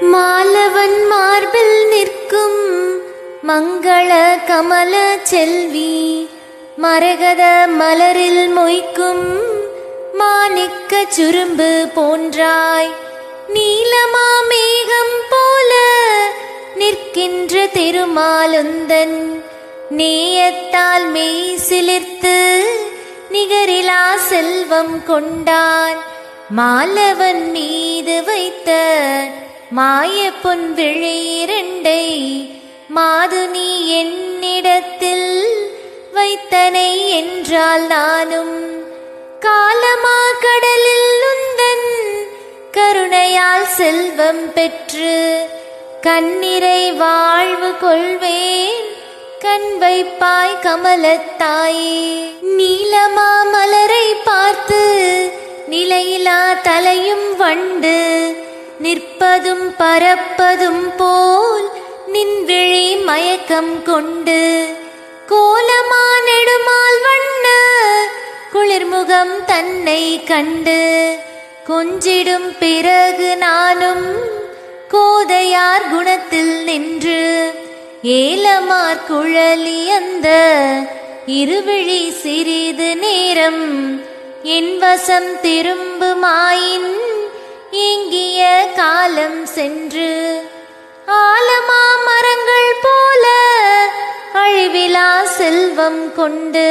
மாலவன் மார்பில் நிற்கும் மங்கள கமல செல்வி மரகத மலரில் மொய்க்கும் மாணிக்க சுரும்பு போன்றாய். நீலமா மேகம் போல நிற்கின்ற திருமாலுந்தன் நேயத்தால் மெய் சிலிர்த்து நிகரிலா செல்வம் கொண்டான். மாலவன் மீது வைத்த மாய பொன் இரண்டை மாது நீ என்னிடத்தில் வைத்தனை என்றால் நானும் காலமா கடலில் உந்தன் கருணையால் செல்வம் பெற்று கண்ணிறை வாழ்வு கொள்வேன். கண் வைப்பாய் கமலத்தாயே. நீலமா மலரை பார்த்து நிலையிலா தலையும் வண்டு நிற்பதும் பறப்பதும் போல் நின் விழி மயக்கம் கொண்டு கோலமா நெடுமால் வண்ண குளிர்முகம் தன்னை கண்டு கொஞ்சிடும் பிறகு நானும் கோதையார் குணத்தில் நின்று ஏலமார் குழலி அந்த இருவிழி சிறிது நேரம் என் வசம் திரும்புமாயின் ஏங்கிய காலம் சென்று ஆலமா மரங்கள் போல அழிவிலா செல்வம் கொண்டு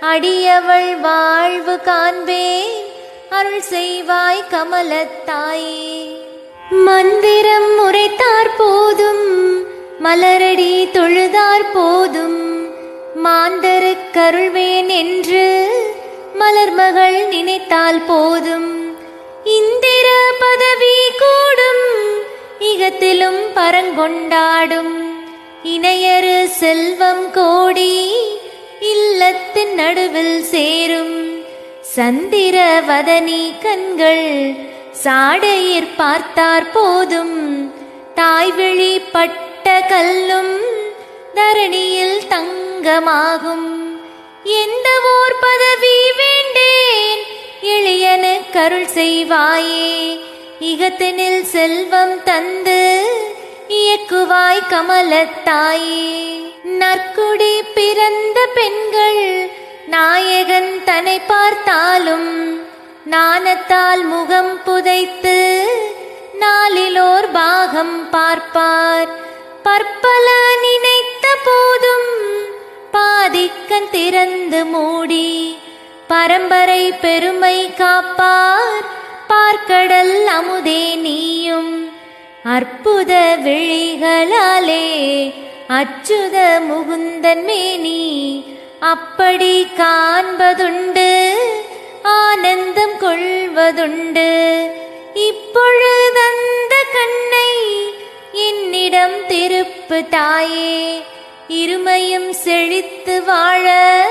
அடியவள் வாழ்வு காண்பேன் அருள் செய்வாய் கமலத்தாயே. மந்திரம் உரைத்தார் போதும் மலரடி தொழுதார் போதும் மாந்தரு கருள்வேன் என்று மலர்மகள் நினைத்தால் போதும். பதவி கூடும் இகத்திலும் பரங்கொண்டாடும். இணையரு செல்வம் கோடி இல்லத்தின் நடுவில் சேரும். சந்திர வதனி கண்கள் சாடையிற் பார்த்தார் போதும். தாய்விழி பட்ட கல்லும் தரணியில் தங்கமாகும். எந்த ஓர் பதவி வேண்டேன் எளியன கருள் செய்வாயே. இகத்தினில் செல்வம் தந்து இயக்குவாய் கமலத்தாயே. நற்குடி பிறந்த பெண்கள் நாயகன் தன்னை பார்த்தாலும் நாணத்தால் முகம் புதைத்து நாளிலோர் பாகம் பார்ப்பார். பற்பல நினைத்த போதும் பாதிக்கன் திறந்து மூடி பரம்பரை பெருமை காப்பார். பார்க்கடல் அமுதே நீயும். அற்புத விழிகளாலே அச்சுத முகுந்தன் மேனி. அப்படி காண்பதுண்டு ஆனந்தம் கொள்வதுண்டு. இப்பொழுதந்த கண்ணை என்னிடம் திருப்பு தாயே. இருமையும் செழித்து வாழ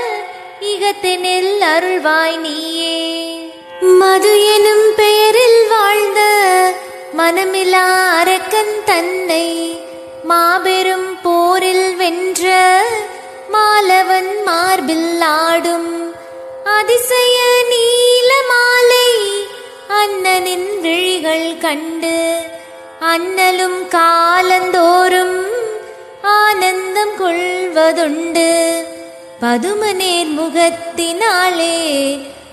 இகத்தினில் அருள்வாய் நீயே. மது எனும் பெயரில் வாழ்ந்த மனமிலா அரக்கன் தன்னை மாபெரும் போரில் வென்ற மாலவன் மார்பில் ஆடும் அதிசய நீல மாலை அண்ணனின் விழிகள் கண்டு அண்ணலும் காலந்தோறும் ஆனந்தம் கொள்வதுண்டு. பதுமநேர் முகத்தினாலே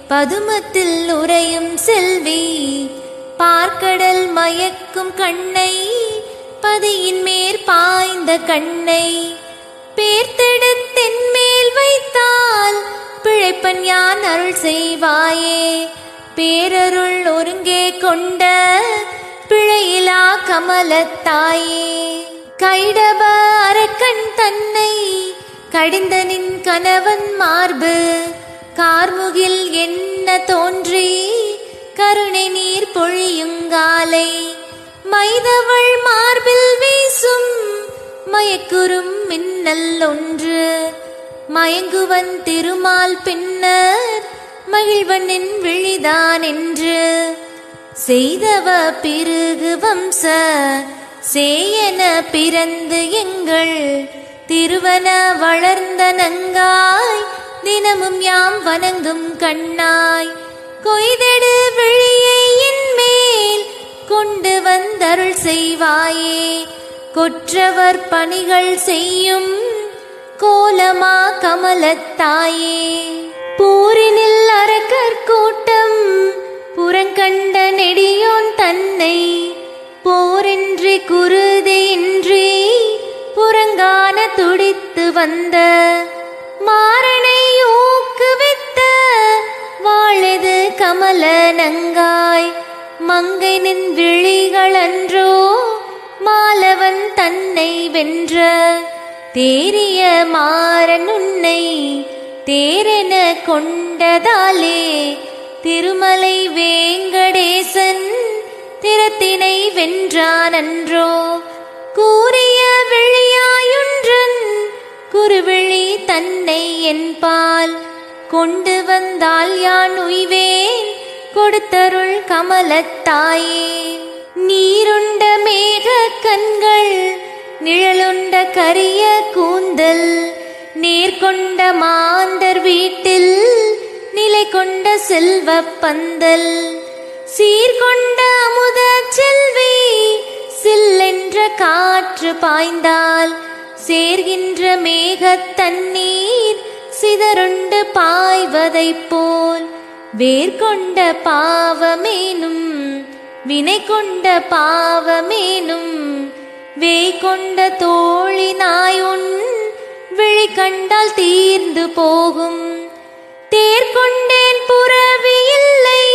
பதுமத்தில் உரையும் செல்வி பார்க்கடல் மயக்கும் கண்ணை பதியின் மேற் பாய்ந்த கண்ணை பேர்த்தெடுத்தென் மேல் வைத்தால் பிழைப்பன் யான் அருள் செய்வாயே? பேரருள் ஒருங்கே கொண்ட பிழையிலா கமலத்தாயே கைடப அரக்கன் தன்னை கடிந்தனின் கணவன் மார்பு கார்முகில் என்ன தோன்றி? கருணை நீர் பொழியுங்காலை மைதவள் மார்பில் வீசும் மயக்குறும் மின்னல் ஒன்று. மயங்குவன் திருமால் பின்னர் மகிழ்வனின் விழிதான் என்று செய்தவ பிறகு வம்ச சேயன பிறந்து எங்கள் திருவன வளர்ந்த நங்காய். தினமும் யாம் வணங்கும் கண்ணாய். கொய்தெடு விழியை மேல் கொண்டு வந்தருள் செய்வாயே. கொற்றவர் பணிகள் செய்யும் கோலமா கமலத்தாயே போரினில் அரக்கர் கூட்டம் புறங்கண்ட நெடியோன் தன்னை. போரின்றி குருதியின்றி புறங்கான துடித்து வந்த மாறனை ஊக்குவித்த வாழது கமல நங்காய் மங்கை நின் விழிகளன்றோ மாலவன் தன்னை வென்ற தேறிய மாறன் உன்னை தேரென கொண்டதாலே திருமலை வேங்கடேசன் திறத்தினை வென்றானன்றோ. கூறிய விழியாயுன்றன் குருவிழி தன்னை என்பால் கொண்டு வந்தால் யான் உய்வேன்? கொடுத்தருள் கமலத்தாயே நீருண்ட மேக கண்கள் நிழலுண்ட கரிய கூந்தல் நேர்கொண்ட மாந்தர் வீட்டில் நிலை கொண்ட செல்வ பந்தல். சீர்கொண்ட அமுத செல்வி சில்லென்ற காற்று பாய்ந்தால் சேர்கின்ற மேகத் தண்ணீர் சிதறுண்டு பாய்வதைப் போல். வேர்கொண்ட பாவமேனும் வினை கொண்ட பாவமேனும் வே கொண்ட தோழினாயுன் விழி கண்டால் தீர்ந்து போகும். தேர் கொண்டேன் புறவி இல்லை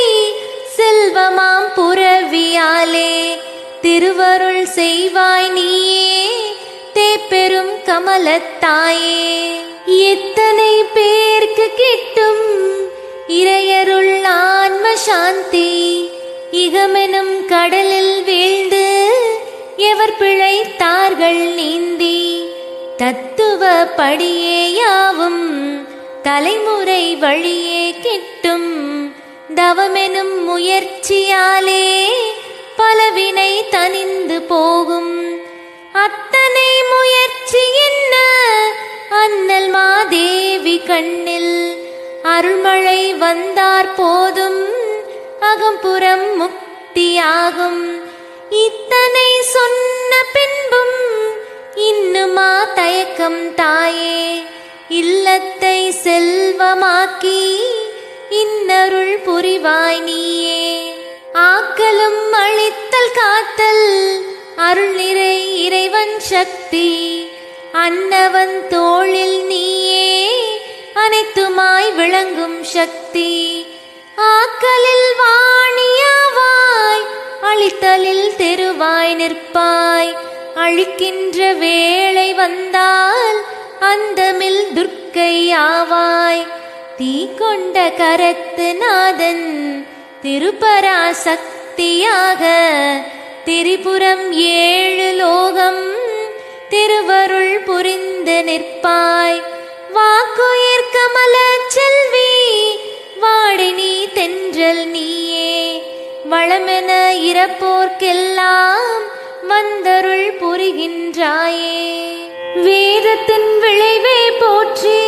செல்வமாம் புறவியாலே. திருவருள் செய்வாய் நீயே பெரும் கமலத்தாயே எத்தனை பேர்க்கு கிட்டும் இறையருள் ஆன்ம சாந்தி. இகமெனும் கடலில் வீழ்ந்து எவர் பிழைத்தார்கள் நீந்தி. தத்துவ படியேயாவும் தலைமுறை வழியே கிட்டும். தவமெனும் முயற்சியாலே பலவினை தனிந்து போகும். அத்தனை கண்ணில் அருள்மழை வந்தார் போதும் அகம்புறம் முக்தியாகும். இத்தனை சொன்ன பின்பும் இன்னுமா தயக்கம் தாயே? இல்லத்தை செல்வமாக்கி இன்னருள் புரிவாய் நீயே. ஆக்கலும் அழித்தல் காத்தல் அருள் நிறை இறைவன் சக்தி அன்னவன் தோளில் நீயே. அனைத்துமாய் விளங்கும் சக்தி. ஆக்கலில் வாணியாவாய் அழித்தலில் தெருவாய் நிற்பாய். அழிக்கின்ற வேளை வந்தால் அந்தமில் துர்க்கை ஆவாய். தீ கொண்ட கரத்து நாதன் திருபராசக்தியாக. திரிபுரம் ஏழு லோகம் திருவருள் புரிந்து நிற்பாய். வாக்குயிர் கமல செல்வி வாடினி தென்றல் நீயே. வளமென இறப்போர்க்கெல்லாம் வந்தருள் புரிகின்றாயே. வேதத்தின் விளைவே போற்றி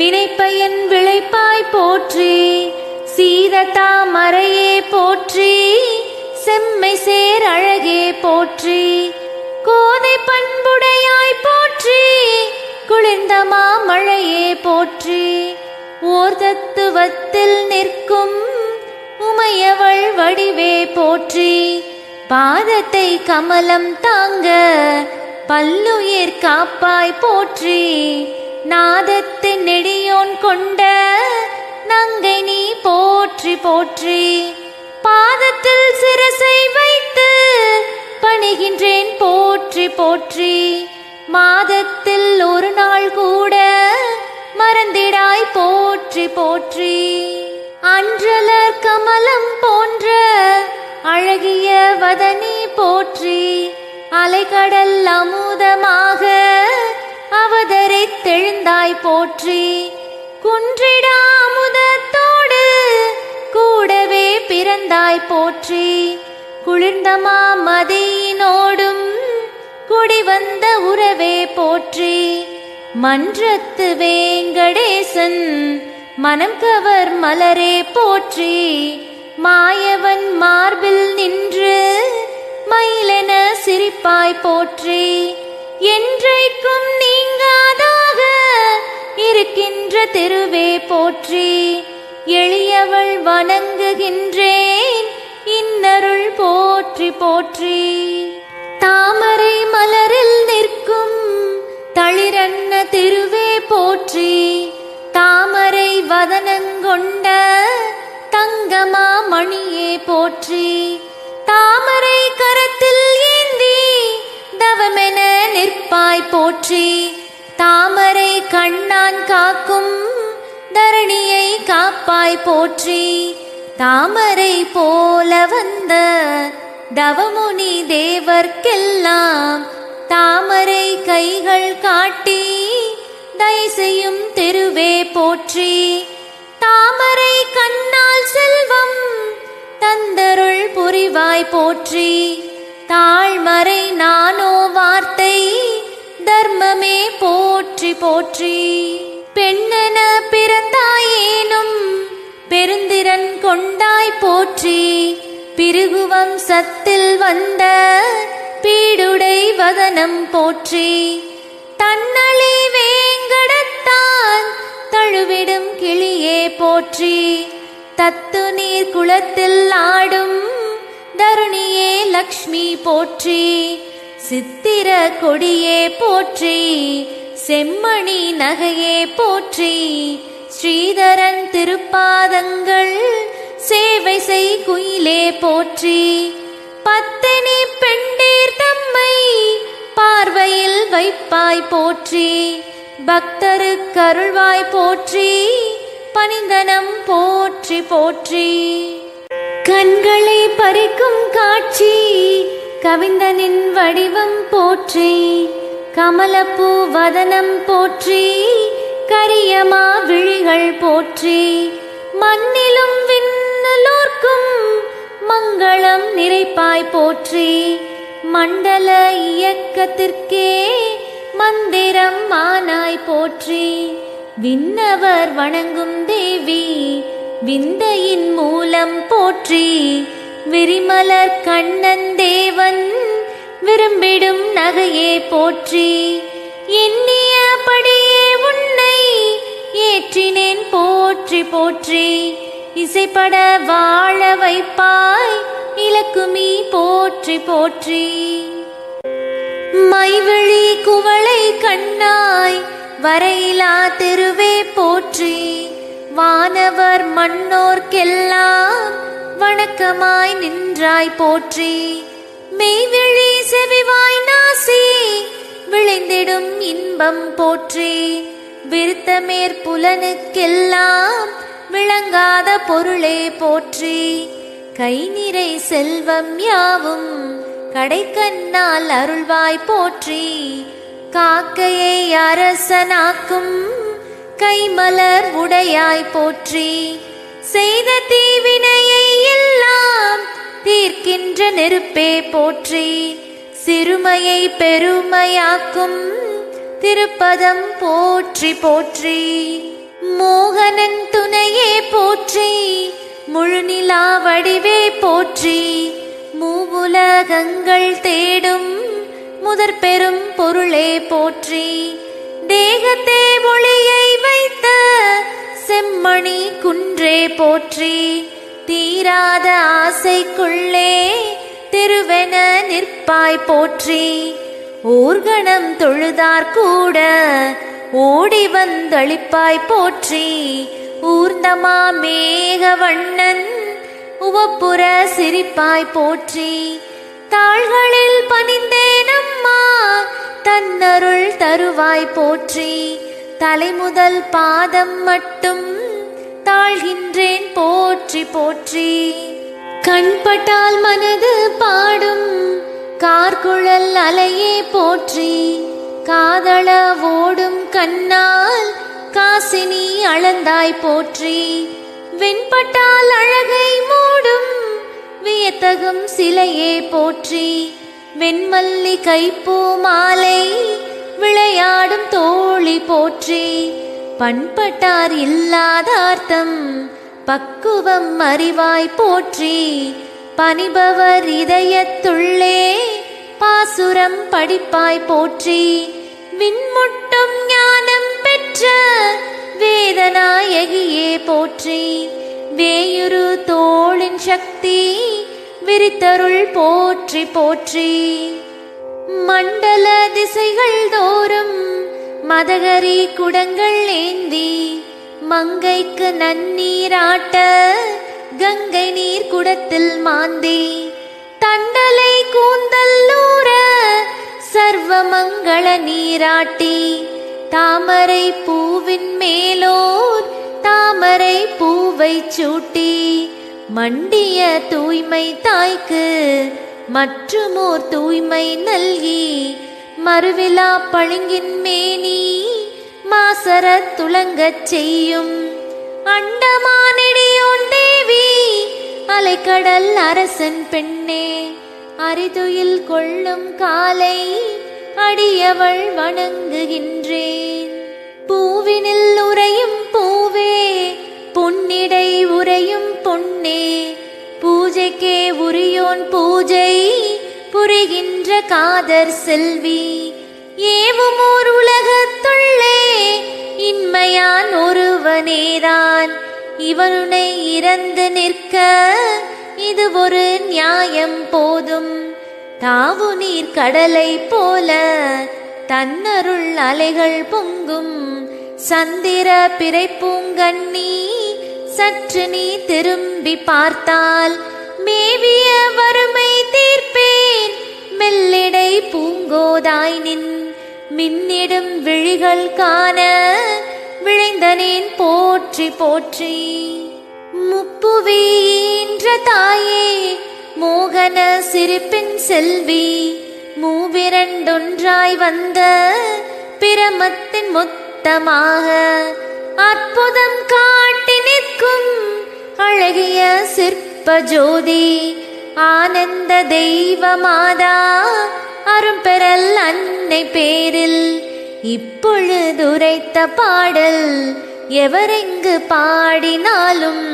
வினைப்பயன் விளைப்பாய் போற்றி சீதத்தா மறையே போற்றி செம்மை சேர் அழகே போற்றி கோதை பண்புடையாய் போற்றி. குளிர்ந்த மாமழையே போற்றி ஓர் தத்துவத்தில் நிற்கும் உமையவள் வடிவே போற்றி பாதத்தை கமலம் தாங்க பல்லுயிர் காப்பாய் போற்றி நாதத்து நெடியோன் கொண்ட நங்கை நீ போற்றி போற்றி. பாதத்தில் சிரசை வைத்து பணிகின்றேன் போற்றி போற்றி. மாதத்தில் ஒரு நாள் கூட மறந்திடாய் போற்றி போற்றி. அன்றலர் கமலம் போன்ற அழகிய வதனி போற்றி. அலைகடல் அமுதமாக அவதரித்தெழுந்தாய் போற்றி. குன்றிடா அமுதத்தோடு கூடவே பிறந்தாய் போற்றி. குளிர்ந்தமா மதியினோடும் குடி வந்த உறவே போற்றி. மன்றத்து வேங்கடேசன் மனம் கவர் மலரே போற்றி. மாயவன் மார்பில் நின்று மயிலென சிரிப்பாய் போற்றி. என்றைக்கும் நீங்காதாக இருக்கின்ற திருவே போற்றி. எளியவள் வணங்குகின்றேன் இன்னருள் போற்றி போற்றி. திருவே போற்றி தாமரை வதனங்கொண்ட தங்கமா மணியே போற்றி. தாமரை கரத்தில் ஏந்தி தவமென நிற்பாய் போற்றி. தாமரை கண்ணான் காக்கும் தரணியை காப்பாய் போற்றி. தாமரை போல வந்த தவமுனி தேவர்க்கெல்லாம் தாமரை கைகள் காட்டி தயசையும் தெருவே போற்றி. தாமரை கண்ணால் செல்வம் தந்தருள் புரிவாய் போற்றி. தாழ்மறை நானோ வார்த்தை தர்மமே போற்றி போற்றி. பெண்ணென பிறந்தாயேனும் பெருந்திறன் கொண்டாய் போற்றி. பிருகுவம் சத்தில் வந்த பீடுடை வதனம் போற்றி தன்னளி வேங்கடத்தான் தழுவிடும் கிளியே போற்றி. தத்து நீர் குளத்தில் ஆடும் தருணியே லக்ஷ்மி போற்றி சித்திர கொடியே போற்றி செம்மணி நகையே போற்றி. ஸ்ரீதரன் திருப்பாதங்கள் சேவை செய் குயிலே போற்றி. பத்தினி பெண்டேர் தம்மை பார்வையில் வைப்பாய் போற்றி. பக்தரு கருள்வாய் போற்றி. பணிந்தனம் போற்றி போற்றி. கண்களை பறிக்கும் காட்சி கவிந்தனின் வடிவம் போற்றி. கமலப்பூ வதனம் போற்றி. கரியமா விழிகள் போற்றி. மண்ணிலும் விண்ணலோர்க்கும் மங்களம் நிறைப்பாய் போற்றி. மண்டல இயக்கத்திற்கே மந்திரம் மானாய் போற்றி. விண்ணவர் வணங்கும் தேவி விந்தையின் மூலம் போற்றி. விரிமலர் கண்ணன் தேவன் விரும்பிடும் நகையே போற்றி. எண்ணியபடியே உன்னை ஏற்றினேன் போற்றி போற்றி. இசைப்பட வாழ வைப்பாய். இலக்குமி போற்றி போற்றி. மைவிழி குவளை கண்ணாய். வரையிலா திருவே போற்றி. வானவர் மன்னோர்க்கெல்லாம் வணக்கமாய் நின்றாய் போற்றி. மெய்விழி செவிவாய் நாசி விளைந்திடும் இன்பம் போற்றி. விருத்தமேற் புலனுக்கெல்லாம் விளங்காத பொருளே போற்றி. கை நிறை செல்வம் யாவும் கடைக்கண்ணால் அருள்வாய் போற்றி. காக்கையை அரசனாக்கும் கைமலர் உடையாய் போற்றி. செய்த தீவினையை எல்லாம் தீர்க்கின்ற நெருப்பே போற்றி. சிறுமையை பெருமையாக்கும் திருப்பதம் போற்றி போற்றி. மோகனன் துணையே போற்றி முழுநிலா வடிவே போற்றி. மூவுலகங்கள் தேடும் முதற் பெரும் பொருளே போற்றி. தேகத்தே ஒளியை வைத்த செம்மணி குன்றே போற்றி. தீராத ஆசைக்குள்ளே திருவென நிற்பாய் போற்றி. ஊர்கணம் தொழுதார் கூட ஓடி வந்தளிப்பாய் போற்றி. ஊர்ந்தமா மேகவண்ணன் உவப்புற சிரிப்பாய் போற்றி. தாள்களில் பணிந்தேன் அம்மா தன்னருள் தருவாய் போற்றி. தலைமுதல் பாதம் மட்டும் தாழ்கின்றேன் போற்றி போற்றி. கண்பட்டால் மனது பாடும் கார்குழல் அலையே போற்றி. காதள ஓடும் கண்ணால் காசினி அளந்தாய் போற்றி. வெண்பட்டால் அழகை மூடும் வியத்தகும் சிலையே போற்றி. வெண்மல்லி கைப்பூ மாலை விளையாடும் தோழி போற்றி. பண்பட்டார் இல்லாதார்த்தம் பக்குவம் அறிவாய் போற்றி. பணிபவர் இதயத்துள்ளே பாசுரம் படிப்பாய் போற்றி. விண்முட்டும் ஞானம் பெற்ற வேதநாயகியே போற்றி. வேயுரு தோளின் சக்தி விரித்தருள் போற்றி போற்றி. மண்டல திசைகள் தோறும் மதகரி குடங்கள் ஏந்தி மங்கைக்கு நன்னீராட்ட கங்கை நீர் குடத்தில் மாந்தி. தண்டலை கூந்தல்லூர சர்வ மங்கள நீராட்டி தாமரை பூவின் மேலோர் தாமரை பூவை சூட்டி மண்டிய தூய்மை தாய்க்கு மற்றுமோர் தூய்மை நல்கி மறுவிழா பழுங்கின் மேனி மாசர துளங்கச் செய்யும். அண்டமானடியோன் தேவி அலைக்கடல் அரசன் பெண்ணே. அரிதுயில் கொள்ளும் காலை அடியவள் வணங்குகின்றேன் பூவினில் உறையும் பூவே பொன்னிடை உறையும் பொன்னே. பூஜைக்கே உரியோன் பூஜை புரிகின்ற காதர் செல்வி. ஏவுமோர் உலகத்துள்ளே இன்மையான் ஒருவனேதான். இவனுனை இறந்து நிற்க இது ஒரு நியாயம் போதும். தாவு நீர் கடலை போல தன்னருள் அலைகள் பொங்கும். சந்திர பிறை பூங்கண்ணி சற்று நீ திரும்பி பார்த்தால் மேவிய வறுமை தீர்ப்பேன். மெல்லிடை பூங்கோதாய் நின் மின்னிடும் விழிகள் காண விழைந்தனேன். போற்றி போற்றி. முப்புவீன்ற தாயே மோகன சிரிப்பின் செல்வி மூவிரண்டொன்றாய் வந்த பிரமத்தின் மொத்தமாக அற்புதம் காட்டி நிற்கும் அழகிய சிற்ப ஜோதி ஆனந்த தெய்வமாதா அரும்பெறல் அன்னை பேரில் இப்பொழுதுரைத்த பாடல் எவரெங்கு பாடினாலும்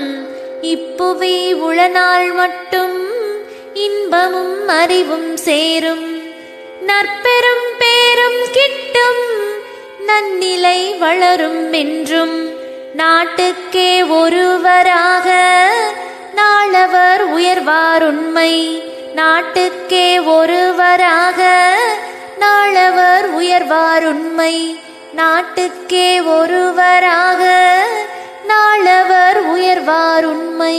இப்புவி உளனால் மட்டும் இன்பமும் அறிவும் சேரும். நற்பெரும் பேரும் கிட்டும் நன்னிலை வளரும் என்றும். நாட்டுக்கே ஒருவராக நாளவர் உயர்வார் உண்மை. நாட்டுக்கே ஒருவராக நாளவர் உயர்வார் உண்மை. நாட்டுக்கே ஒருவராக நாளவர் உயர்வார் உண்மை